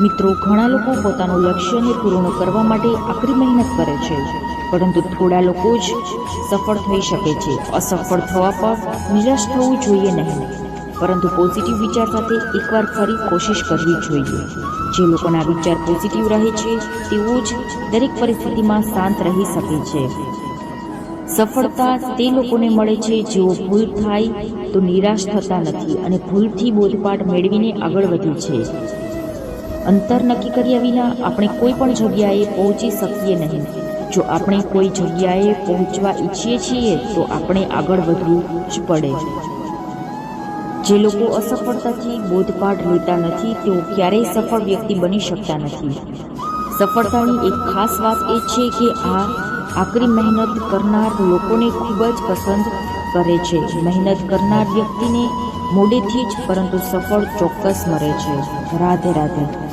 મિત્રો, ઘણા લોકો પોતાનું લક્ષ્યને પૂર્ણ કરવા માટે આકરી મહેનત કરે છે. પરંતુ થોડા લોકો જ સફળ થઈ શકે છે. અસફળ થવા પર નિરાશ થવું જોઈએ નહીં. પરંતુ પોઝિટિવ વિચાર સાથે એકવાર ફરી કોશિશ કરવી જોઈએ. જે લોકોના વિચાર પોઝિટિવ રહે છે, તેઓ જ દરેક પરિસ્થિતિમાં શાંત રહી શકે છે. સફળતા તે લોકોને મળે છે, જેઓ ભૂલ થાય તો નિરાશ થતા નથી અને ભૂલથી બોધપાઠ મેળવીને આગળ વધે છે. અંતર નક્કી કર્યા વિના આપણે કોઈ પણ જગ્યાએ પહોંચી શકીએ નહીં. જો આપણે કોઈ જગ્યાએ પહોંચવા ઈચ્છીએ છીએ, તો આપણે આગળ વધવું જ પડે. જે લોકો અસફળતાથી બોધપાઠ લેતા નથી, તેઓ ક્યારેય સફળ વ્યક્તિ બની શકતા નથી. સફળતાની એક ખાસ વાત એ છે કે આ આકરી મહેનત કરનાર લોકોને ખૂબ જ પસંદ કરે છે. મહેનત કરનાર વ્યક્તિને મોડેથી જ, પરંતુ સફળ ચોક્કસ મળે છે. રાધે રાધે.